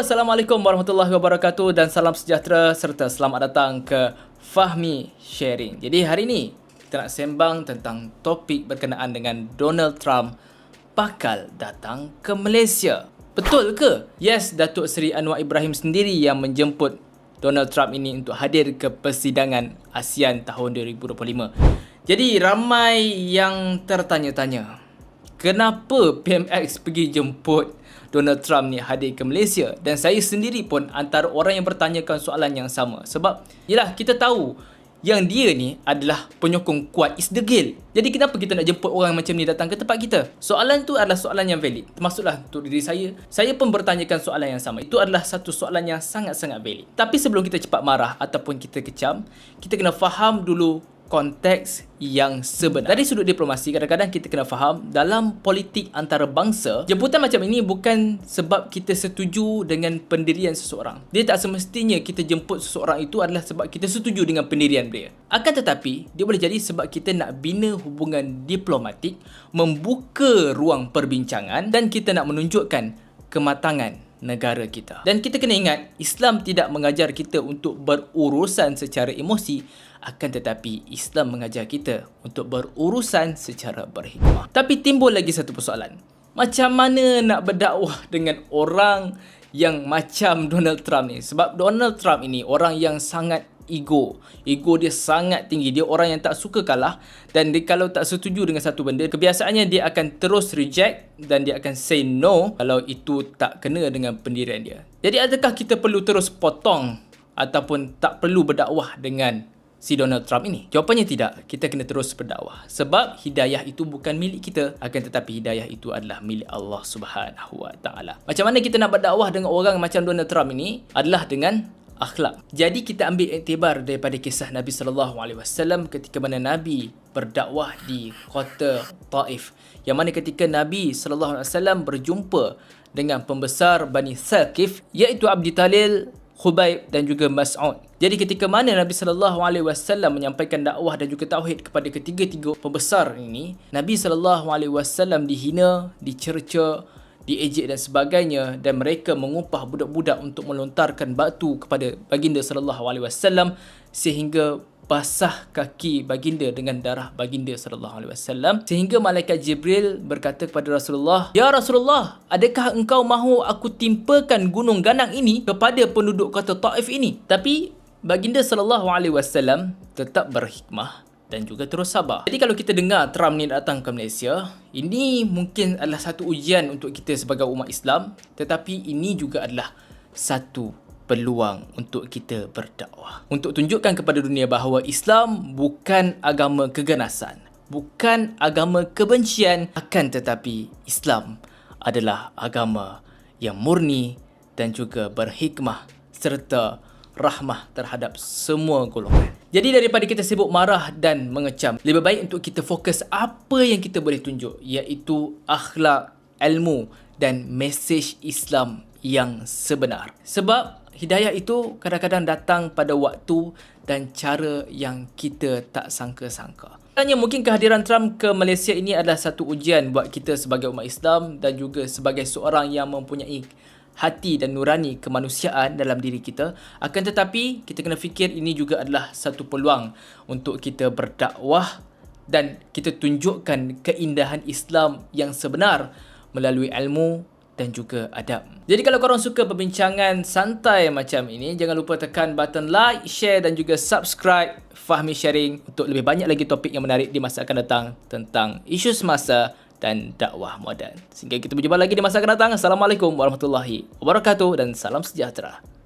Assalamualaikum warahmatullahi wabarakatuh dan salam sejahtera serta selamat datang ke Fahmi Sharing. Jadi hari ini kita nak sembang tentang topik berkenaan dengan Donald Trump bakal datang ke Malaysia. Betul ke? Yes, Datuk Seri Anwar Ibrahim sendiri yang menjemput Donald Trump ini untuk hadir ke persidangan ASEAN tahun 2025. Jadi ramai yang tertanya-tanya, kenapa PMX pergi jemput Donald Trump ni hadir ke Malaysia dan saya sendiri pun antara orang yang bertanyakan soalan yang sama sebab yalah kita tahu yang dia ni adalah penyokong kuat is the girl. Jadi kenapa kita nak jemput orang macam ni datang ke tempat kita? Soalan tu adalah soalan yang valid. Termasuklah untuk diri saya. Saya pun bertanyakan soalan yang sama. Itu adalah satu soalan yang sangat-sangat valid. Tapi sebelum kita cepat marah ataupun kita kecam, kita kena faham dulu konteks yang sebenar. Dari sudut diplomasi, kadang-kadang kita kena faham dalam politik antarabangsa, jemputan macam ini bukan sebab kita setuju dengan pendirian seseorang. Dia tak semestinya kita jemput seseorang itu adalah sebab kita setuju dengan pendirian dia. Akan tetapi, dia boleh jadi sebab kita nak bina hubungan diplomatik, membuka ruang perbincangan dan kita nak menunjukkan kematangan negara kita. Dan kita kena ingat, Islam tidak mengajar kita untuk berurusan secara emosi, akan tetapi Islam mengajar kita untuk berurusan secara berhikmah. Tapi timbul lagi satu persoalan. Macam mana nak berdakwah dengan orang yang macam Donald Trump ni? Sebab Donald Trump ini orang yang sangat ego. Ego dia sangat tinggi. Dia orang yang tak suka kalah dan dia kalau tak setuju dengan satu benda, kebiasaannya dia akan terus reject dan dia akan say no kalau itu tak kena dengan pendirian dia. Jadi adakah kita perlu terus potong ataupun tak perlu berdakwah dengan si Donald Trump ini? Jawapannya tidak. Kita kena terus berdakwah. Sebab hidayah itu bukan milik kita. Akan tetapi hidayah itu adalah milik Allah Subhanahu Wa Taala. Macam mana kita nak berdakwah dengan orang macam Donald Trump ini? Adalah dengan akhlak. Jadi kita ambil iktibar daripada kisah Nabi sallallahu alaihi wasallam ketika mana Nabi berdakwah di kota Taif. Yang mana ketika Nabi sallallahu alaihi wasallam berjumpa dengan pembesar Bani Thaqif iaitu Abdi Talil Khubaib dan juga Mas'ud. Jadi ketika mana Nabi sallallahu alaihi wasallam menyampaikan dakwah dan juga tauhid kepada ketiga-tiga pembesar ini, Nabi sallallahu alaihi wasallam dihina, dicerca, diejek dan sebagainya dan mereka mengupah budak-budak untuk melontarkan batu kepada baginda sallallahu alaihi wasallam sehingga basah kaki baginda dengan darah baginda sallallahu alaihi wasallam. Sehingga malaikat Jibril berkata kepada Rasulullah ya Rasulullah adakah engkau mahu aku timpakan gunung ganang ini kepada penduduk kota Taif ini? Tapi baginda sallallahu alaihi wasallam tetap berhikmah dan juga terus sabar. Jadi kalau kita dengar Trump ni datang ke Malaysia, ini mungkin adalah satu ujian untuk kita sebagai umat Islam, tetapi ini juga adalah satu peluang untuk kita berdakwah. Untuk tunjukkan kepada dunia bahawa Islam bukan agama keganasan, bukan agama kebencian, akan tetapi Islam adalah agama yang murni dan juga berhikmah serta rahmah terhadap semua golongan. Jadi daripada kita sibuk marah dan mengecam, lebih baik untuk kita fokus apa yang kita boleh tunjuk iaitu akhlak, ilmu dan mesej Islam yang sebenar. Sebab hidayah itu kadang-kadang datang pada waktu dan cara yang kita tak sangka-sangka. Tanya mungkin kehadiran Trump ke Malaysia ini adalah satu ujian buat kita sebagai umat Islam dan juga sebagai seorang yang mempunyai hati dan nurani kemanusiaan dalam diri kita. Akan tetapi, kita kena fikir ini juga adalah satu peluang untuk kita berdakwah dan kita tunjukkan keindahan Islam yang sebenar melalui ilmu dan juga adab. Jadi kalau korang suka perbincangan santai macam ini, jangan lupa tekan button like, share dan juga subscribe Fahmi Sharing untuk lebih banyak lagi topik yang menarik di masa akan datang tentang isu semasa dan dakwah moden. Sehingga kita berjumpa lagi di masa akan datang. Assalamualaikum warahmatullahi wabarakatuh dan salam sejahtera.